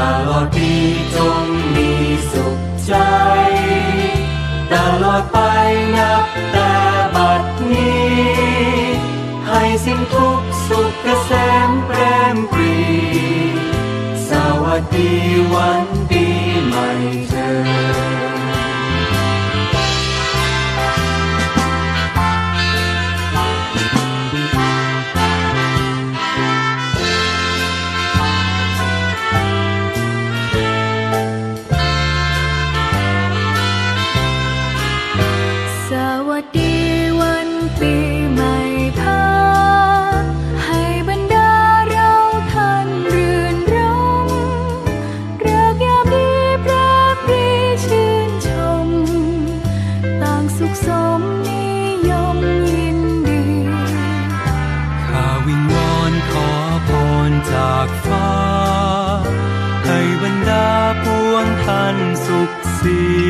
ตลอดปีจงมีสุขใจ ตลอดไปนับแต่บัดนี้ ให้สิ้นทุกสุขเกษมแปรมปรี สวัสดีวัน จากฟ้า ให้บรรดาปวงท่านสุขสี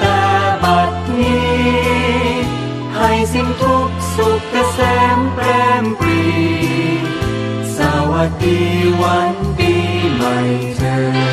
แต่บัดนี้ ให้สิ้นทุกสุขเกษมแปรมปรี สวัสดีวันปีใหม่เธอ